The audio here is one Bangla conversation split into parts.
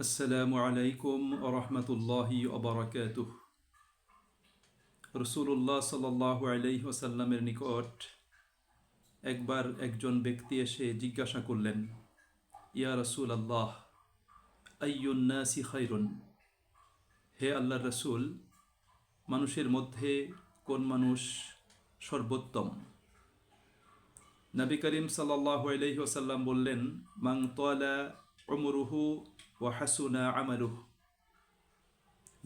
আসসালামু আলাইকুম রহমতুল্লাহি অবরাকাতুহ রসুল্লাহ সাল্লাহ আলাইহি ওসাল্লামের নিকট একবার একজন ব্যক্তি এসে জিজ্ঞাসা করলেন ইয়া রসুল আল্লাহ আইয়ুন্নাসি খাইরুন হে আল্লাহ রসুল মানুষের মধ্যে কোন মানুষ সর্বোত্তম নবী করিম সাল্লাহ আলহি ওসাল্লাম বললেন মাং তোয়ালা অমরুহু ও হাসুনা আমারুহ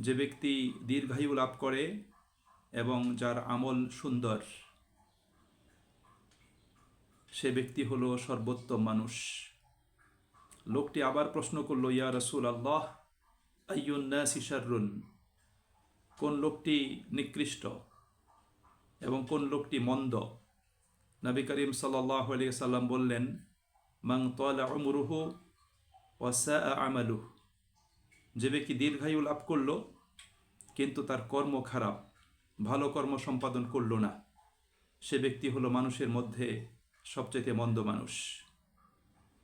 যে ব্যক্তি দীর্ঘায়ু লাভ করে এবং যার আমল সুন্দর, সে ব্যক্তি হলো সর্বোত্তম মানুষ। লোকটি আবার প্রশ্ন করল, ইয়া রসুল আল্লাহ আইয়ুন্না সিসারুন কোন লোকটি নিকৃষ্ট এবং কোন লোকটি মন্দ? নবী করিম সাল্লাহ আলিয়া সাল্লাম বললেন মাং তোয়ালা অমরুহু ওয়াসা আমালু যে ব্যক্তি দীর্ঘায়ু লাভ করল, কিন্তু তার কর্ম খারাপ, ভালো কর্ম সম্পাদন করল না, সে ব্যক্তি হলো মানুষের মধ্যে সবচেয়ে মন্দ মানুষ।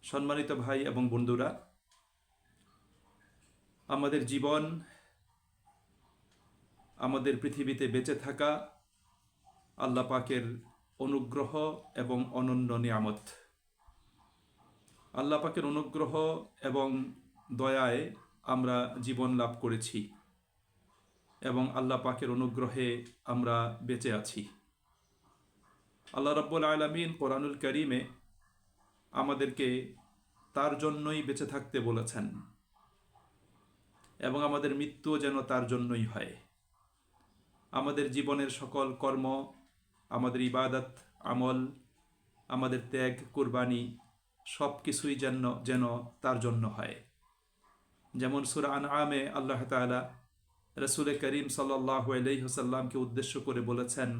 সম্মানিত ভাই এবং বন্ধুরা, আমাদের জীবন, আমাদের পৃথিবীতে বেঁচে থাকা আল্লাহ পাকের অনুগ্রহ এবং অনন্য নিয়ামত। আল্লাহ পাকের অনুগ্রহ এবং দয়ায় আমরা জীবন লাভ করেছি এবং আল্লাহ পাকের অনুগ্রহে আমরা বেঁচে আছি। আল্লাহ রব্বুল আলমিন কোরআনুল করিমে আমাদেরকে তার জন্যই বেঁচে থাকতে বলেছেন এবং আমাদের মৃত্যুও যেন তার জন্যই হয়। আমাদের জীবনের সকল কর্ম, আমাদের ইবাদত, আমল, আমাদের ত্যাগ, কোরবানি সব কিছুই যেন যেন তার জন্য হয়। যেমন সুরান আমে আল্লাহ তালা রসুল করিম সাল্লাহ উদ্দেশ্য করে বলেছেন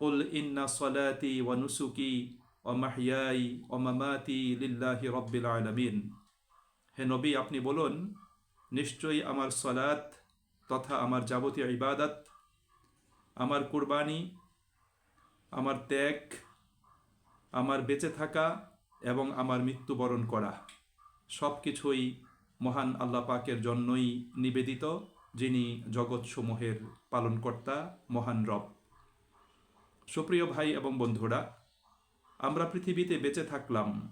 উল ইন্না সলাতি ওয়া নুসুকি ও মাহিয়াই ও মামাতি লিল্লাহি রব্বিল আলমিন। হে নবী, আপনি বলুন, নিশ্চয়ই আমার সলাত তথা আমার যাবতীয় ইবাদত, আমার কুরবানি, আমার ত্যাগ, আমার বেঁচে থাকা এবং আমার মৃত্যুবরণ করা। সব কিছুই মহান আল্লাহ পাকের জন্যই নিবেদিত, যিনি জগৎসমূহের পালনকর্তা, মহান রব। সুপ্রিয় ভাই এবং বন্ধুরা, আমরা পৃথিবীতে বেঁচে থাকলাম,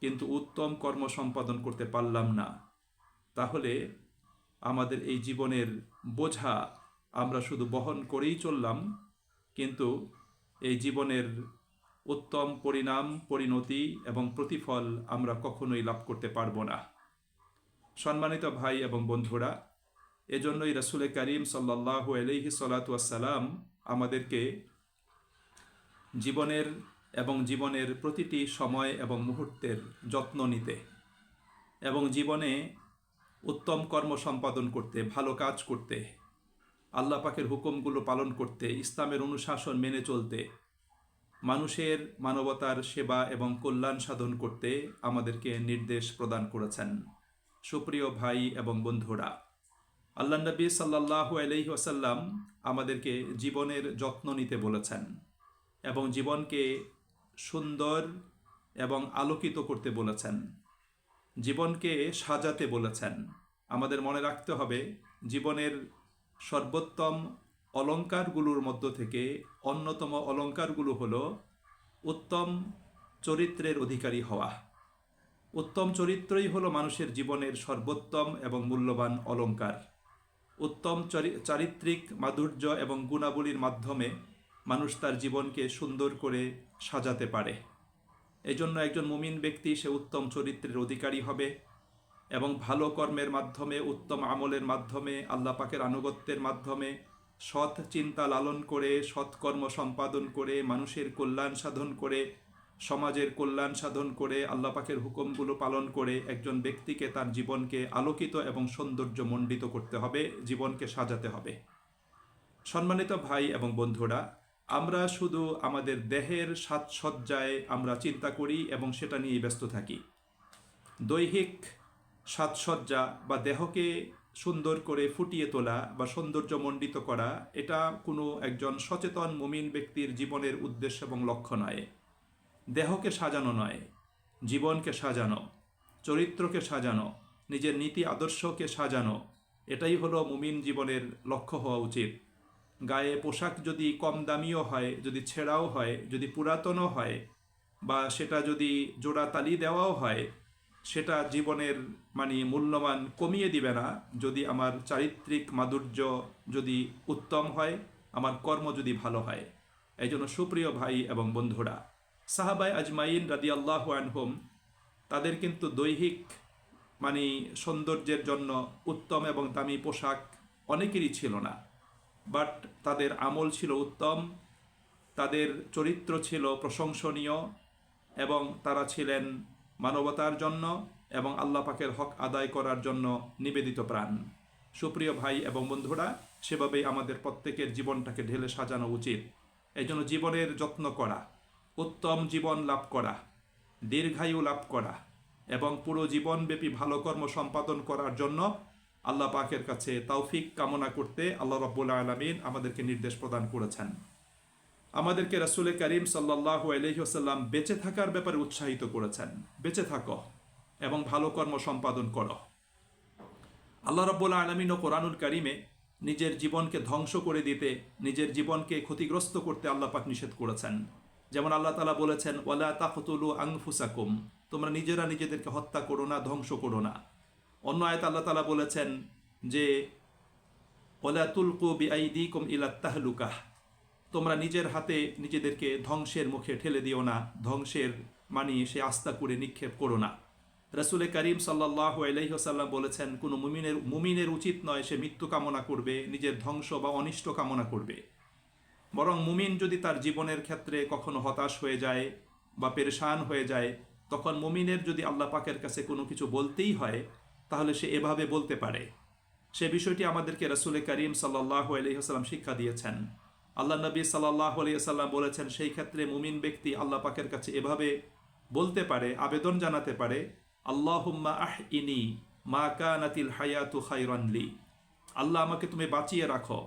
কিন্তু উত্তম কর্ম সম্পাদন করতে পারলাম না। তাহলে আমাদের এই জীবনের বোঝা আমরা শুধু বহন করেই চললাম, কিন্তু এই জীবনের উত্তম পরিণাম, পরিণতি এবং প্রতিফল আমরা কখনোই লাভ করতে পারব না। সম্মানিত ভাই এবং বন্ধুরা, এজন্যই রসুলে করিম সাল্লাহ আলহি সালাতাম আমাদেরকে জীবনের এবং জীবনের প্রতিটি সময় এবং মুহূর্তের যত্ন নিতে এবং জীবনে উত্তম কর্ম সম্পাদন করতে, ভালো কাজ করতে, আল্লাহ পাকের হুকুমগুলো পালন করতে, ইসলামের অনুশাসন মেনে চলতে মানুষের মানবতার সেবা এবং কল্যাণ সাধন করতে আমাদেরকে নির্দেশ প্রদান করেছেন। সুপ্রিয় ভাই এবং বন্ধুরা, আল্লাহ নবী সাল্লাহ আলহি আসাল্লাম আমাদেরকে জীবনের যত্ন নিতে বলেছেন এবং জীবনকে সুন্দর এবং আলোকিত করতে বলেছেন। জীবনকে সাজাতে বলেছেন। আমাদের মনে রাখতে হবে, জীবনের সর্বোত্তম অলঙ্কারগুলোর মধ্য থেকে অন্যতম অলঙ্কারগুলো হল উত্তম চরিত্রের অধিকারী হওয়া। উত্তম চরিত্রই হলো মানুষের জীবনের সর্বোত্তম এবং মূল্যবান অলঙ্কার। উত্তম চারিত্রিক মাধুর্য এবং গুণাবলীর মাধ্যমে মানুষ তার জীবনকে সুন্দর করে সাজাতে পারে। এই জন্য একজন মুমিন ব্যক্তি সে উত্তম চরিত্রের অধিকারী হবে এবং ভালো কর্মের মাধ্যমে, উত্তম আমলের মাধ্যমে, আল্লাহ পাকের আনুগত্যের মাধ্যমে সৎ চিন্তা লালন করে সৎকর্ম সম্পাদন করে, মানুষের কল্যাণ সাধন করে, সমাজের কল্যাণ সাধন করে, আল্লাহ পাকের হুকুমগুলো পালন করে একজন ব্যক্তিকে তার জীবনকে আলোকিত এবং সৌন্দর্য মণ্ডিত করতে হবে, জীবনকে সাজাতে হবে। সম্মানিত ভাই এবং বন্ধুরা, আমরা শুধু আমাদের দেহের সাজসজ্জায় আমরা চিন্তা করি এবং সেটা নিয়ে ব্যস্ত থাকি। দৈহিক সাজসজ্জা বা দেহকে সুন্দর করে ফুটিয়ে তোলা বা সৌন্দর্যমণ্ডিত করা, এটা কোনো একজন সচেতন মুমিন ব্যক্তির জীবনের উদ্দেশ্য এবং লক্ষ্য নয়। দেহকে সাজানো নয়, জীবনকে সাজানো, চরিত্রকে সাজানো, নিজের নীতি আদর্শকে সাজানো, এটাই হলো মুমিন জীবনের লক্ষ্য হওয়া উচিত। গায়ে পোশাক যদি কম দামিও হয়, যদি ছেঁড়াও হয়, যদি পুরাতনও হয়, বা সেটা যদি জোড়া তালি দেওয়াও হয় সেটা জীবনের মানে মূল্যমান কমিয়ে দিবে না। যদি আমার চারিত্রিক মাধুর্য যদি উত্তম হয়, আমার কর্ম যদি ভালো হয়। এই জন্য সুপ্রিয় ভাই এবং বন্ধুরা সাহাবাই আজমাইন রাদি আল্লাহ আনহুম তাদের কিন্তু দৈহিক মানে সৌন্দর্যের জন্য উত্তম এবং দামি পোশাক অনেকেরই ছিল না। বাট তাদের আমল ছিল উত্তম, তাদের চরিত্র ছিল প্রশংসনীয় এবং তারা ছিলেন মানবতার জন্য এবং আল্লাহ পাকের হক আদায় করার জন্য নিবেদিত প্রাণ। সুপ্রিয় ভাই এবং বন্ধুরা, সেভাবেই আমাদের প্রত্যেকের জীবনটাকে ঢেলে সাজানো উচিত। এই জন্য জীবনের যত্ন করা, উত্তম জীবন লাভ করা, দীর্ঘায়ু লাভ করা এবং পুরো জীবনব্যাপী ভালো কর্ম সম্পাদন করার জন্য আল্লাহ পাকের কাছে তৌফিক কামনা করতে আল্লাহ রব্বুল আলমিন আমাদেরকে নির্দেশ প্রদান করেছেন। আমাদেরকে রাসুল করিম সাল্লাহ আলহিহাসাল্লাম বেঁচে থাকার ব্যাপারে উৎসাহিত করেছেন। বেঁচে থাকো এবং ভালো কর্ম সম্পাদন করো। আল্লাহ রব্বুল আলমিন ও কোরআনুল করিমে নিজের জীবনকে ধ্বংস করে দিতে, নিজের জীবনকে ক্ষতিগ্রস্ত করতে আল্লাহ পাক নিষেধ করেছেন। যেমন আল্লাহ তালা বলেছেন, ওয়ালা তাকতুলু আংফুসাকুম তোমরা নিজেরা নিজেদেরকে হত্যা করো না, ধ্বংস করো না। অন্য আয়ত আল্লাহ তালা বলেছেন যে ওলা তুলকু বিআইদিকুম ইলা তাহলুকাহ তোমরা নিজের হাতে নিজেদেরকে ধ্বংসের মুখে ঠেলে দিও না, ধ্বংসের মানি সে আস্থা করে নিক্ষেপ করো না। রসুলে করিম সাল্লাহ আলহিহসাল্লাম বলেছেন, কোনো মুমিনের মুমিনের উচিত নয় সে মৃত্যু কামনা করবে, নিজের ধ্বংস বা অনিষ্ট কামনা করবে। বরং মুমিন যদি তার জীবনের ক্ষেত্রে কখনো হতাশ হয়ে যায় বা পেরেশান হয়ে যায়, তখন মুমিনের যদি আল্লাহ পাকের কাছে কোনো কিছু বলতেই হয়, তাহলে সে এভাবে বলতে পারে। সে বিষয়টি আমাদেরকে রসুল করিম সাল্লাহ আলহিহাস্লাম শিক্ষা দিয়েছেন। আল্লাহ নবী সাল্লাহ আলিয়াল্লাম বলেছেন, সেই ক্ষেত্রে মুমিন ব্যক্তি আল্লাহ পাকের কাছে এভাবে বলতে পারে, আবেদন জানাতে পারে, আল্লাহুম্মা আহ ইনি মা কানাতিল হায়াতু খাইরানলি আল্লাহ আমাকে তুমি বাঁচিয়ে রাখো।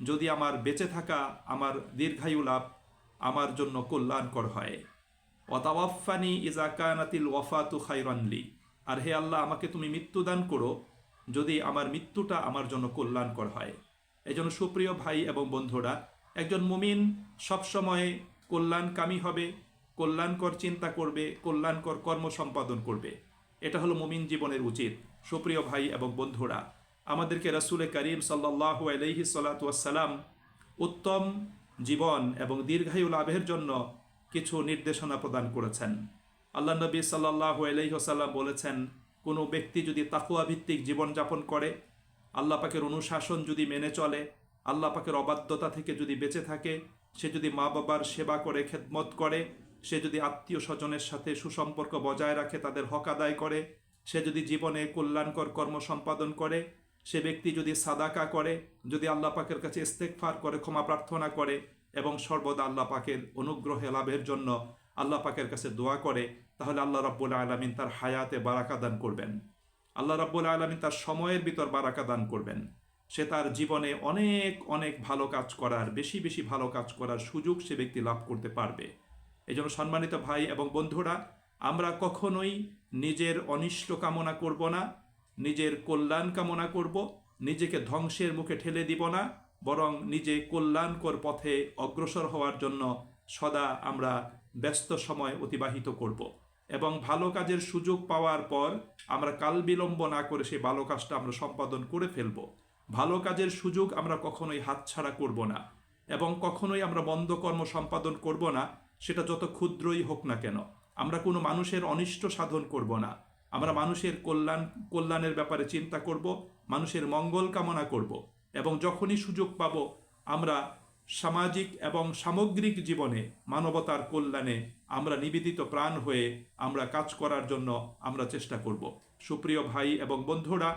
যদি আমার বেঁচে থাকা, আমার দীর্ঘায়ু লাভ আমার জন্য কল্যাণকর হয়। অতাওয়াফানি ইজা কানাতিল ওয়াফাতু খাইরানলি আর হে আল্লাহ, আমাকে তুমি মৃত্যুদান করো যদি আমার মৃত্যুটা আমার জন্য কল্যাণকর হয়। এই জন্য সুপ্রিয় ভাই এবং বন্ধুরা একজন মুমিন সবসময় কল্যাণকামী হবে, কল্যাণকর চিন্তা করবে, কল্যাণকর কর্ম সম্পাদন করবে। এটা হলো মুমিন জীবনের উচিত। সুপ্রিয় ভাই এবং বন্ধুরা, আমাদেরকে রসুল করিম সাল্লাহ আলহি সাল্লাতাম উত্তম জীবন এবং দীর্ঘায়ু লাভের জন্য কিছু নির্দেশনা প্রদান করেছেন। আল্লাহ নবী সাল্লাহ আলহিহসাল্লাম বলেছেন, কোনো ব্যক্তি যদি তাকুয়া ভিত্তিক জীবনযাপন করে, আল্লাহ পাকের অনুশাসন যদি মেনে চলে আল্লাহ পাকের অবাধ্যতা থেকে যদি বেঁচে থাকে, সে যদি মা বাবার সেবা করে, খেদমত করে, সে যদি আত্মীয় স্বজনের সাথে সুসম্পর্ক বজায় রাখে, তাদের হক আদায় করে, সে যদি জীবনে কল্যাণকর কর্ম সম্পাদন করে, সে ব্যক্তি যদি সাদাকা করে, যদি আল্লাহ পাকের কাছে ইস্তেকফার করে, ক্ষমা প্রার্থনা করে এবং সর্বদা আল্লাহ পাকের অনুগ্রহে লাভের জন্য আল্লাহ পাকের কাছে দোয়া করে, তাহলে আল্লাহ রব্বুল আলমিন তার হায়াতে বারাকা দান করবেন। আল্লাহ রব্বুল আলমিন তার সময়ের ভিতর বারাকা দান করবেন। সে তার জীবনে অনেক অনেক ভালো কাজ করার, বেশি বেশি ভালো কাজ করার সুযোগ সে ব্যক্তি লাভ করতে পারবে। এই জন্য সম্মানিত ভাই এবং বন্ধুরা, আমরা কখনোই নিজের অনিষ্ট কামনা করব না, নিজের কল্যাণ কামনা করব, নিজেকে ধ্বংসের মুখে ঠেলে দিব না, বরং নিজে কল্যাণকর পথে অগ্রসর হওয়ার জন্য সদা আমরা ব্যস্ত সময় অতিবাহিত করব। এবং ভালো কাজের সুযোগ পাওয়ার পর আমরা কাল বিলম্ব না করে সেই ভালো কাজটা আমরা সম্পাদন করে ফেলব। ভালো কাজের সুযোগ আমরা কখনোই হাতছাড়া করব না এবং কখনোই আমরা বন্ধ কর্ম সম্পাদন করব না, সেটা যত ক্ষুদ্রই হোক না কেন। আমরা কোনো মানুষের অনিষ্ট সাধন করব না। আমরা মানুষের কল্যাণ, কল্যাণের ব্যাপারে চিন্তা করব, মানুষের মঙ্গল কামনা করব এবং যখনই সুযোগ পাব, আমরা সামাজিক এবং সামগ্রিক জীবনে মানবতার কল্যাণে আমরা নিবেদিত প্রাণ হয়ে আমরা কাজ করার জন্য আমরা চেষ্টা করব। সুপ্রিয় ভাই এবং বন্ধুরা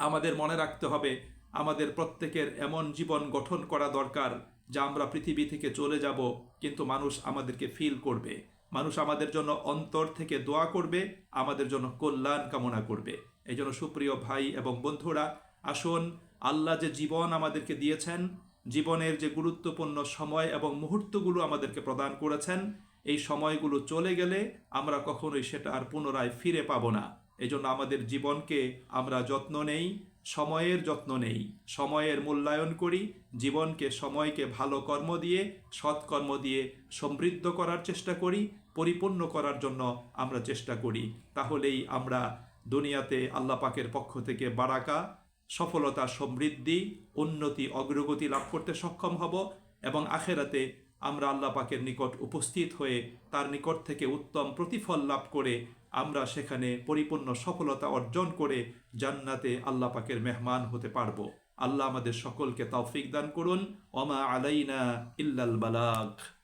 আমাদের মনে রাখতে হবে, আমাদের প্রত্যেকের এমন জীবন গঠন করা দরকার যা আমরা পৃথিবী থেকে চলে যাব, কিন্তু মানুষ আমাদেরকে ফিল করবে। মানুষ আমাদের জন্য অন্তর থেকে দোয়া করবে, আমাদের জন্য কল্যাণ কামনা করবে। এই জন্য সুপ্রিয় ভাই এবং বন্ধুরা, আসুন, আল্লাহ যে জীবন আমাদেরকে দিয়েছেন, জীবনের যে গুরুত্বপূর্ণ সময় এবং মুহূর্তগুলো আমাদেরকে প্রদান করেছেন, এই সময়গুলো চলে গেলে আমরা কখনোই সেটা আর পুনরায় ফিরে পাবো না। এজন্য আমাদের জীবনকে আমরা যত্ন নেই, সময়ের যত্ন নেই। সময়ের মূল্যায়ন করি, জীবনকে, সময়কে ভালো কর্ম দিয়ে সৎকর্ম দিয়ে সমৃদ্ধ করার চেষ্টা করি, পরিপূর্ণ করার জন্য আমরা চেষ্টা করি। তাহলেই আমরা দুনিয়াতে আল্লাহ পাকের পক্ষ থেকে বারাকা, সফলতা, সমৃদ্ধি, উন্নতি, অগ্রগতি লাভ করতে সক্ষম হব এবং আখেরাতে আমরা আল্লাহ পাকের নিকট উপস্থিত হয়ে তার নিকট থেকে উত্তম প্রতিফল লাভ করে আমরা সেখানে পরিপূর্ণ সফলতা অর্জন করে জান্নাতে আল্লাহ পাকের মেহমান হতে পারব। আল্লাহ আমাদের সকলকে তৌফিক দান করুন। অমা আলাইনা ইল্লাল বালাগ।